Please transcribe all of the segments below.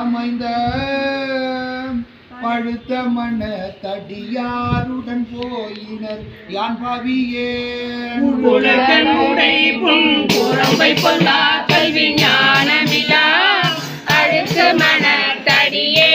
அமைந்த பழுத்த மன தடியாருடன் போயினர். யான் பாவியே புறம்பை பொல்லா கல்வி ஞானமிலா. அழுத்த மன தடியே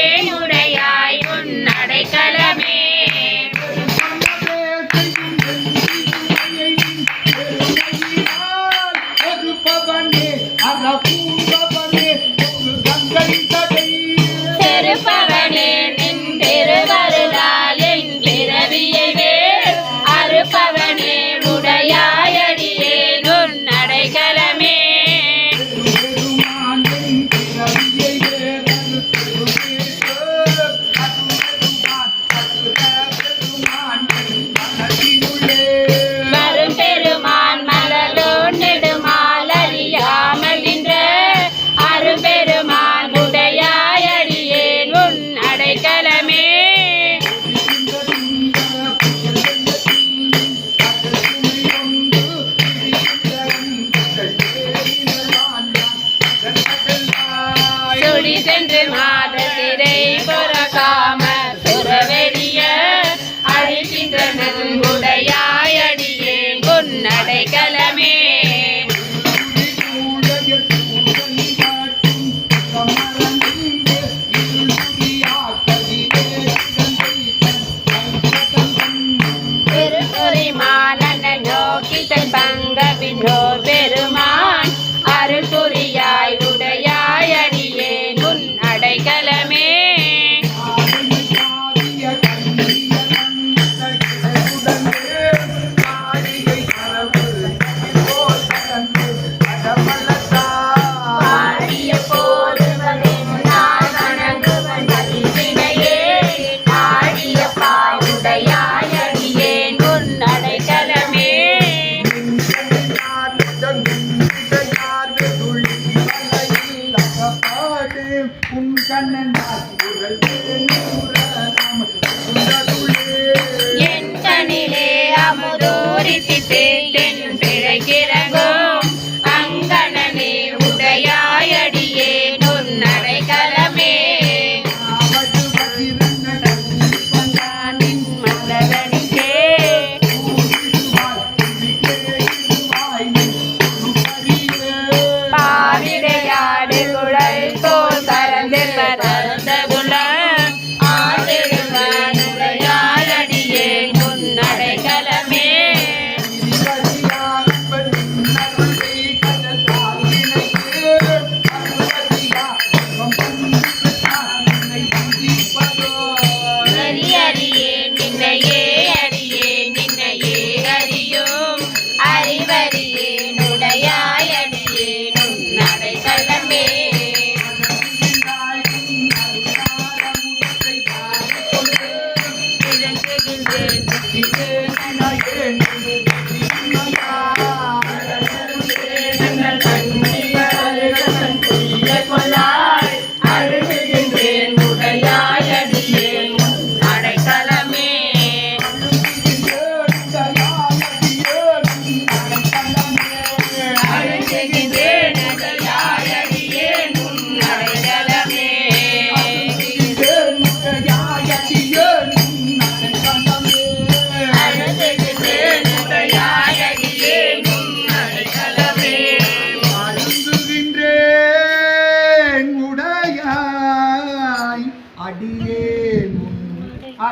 கண்ணன் என் கண்ணிலே அமுதூரி திட்டு என் பிழைக்கிறங்கும் அங்கணனே உடையாயடியே நுண்ணடை கலமே பாவிடையாடு குழல் Yeah.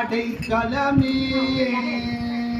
ஆடை களமே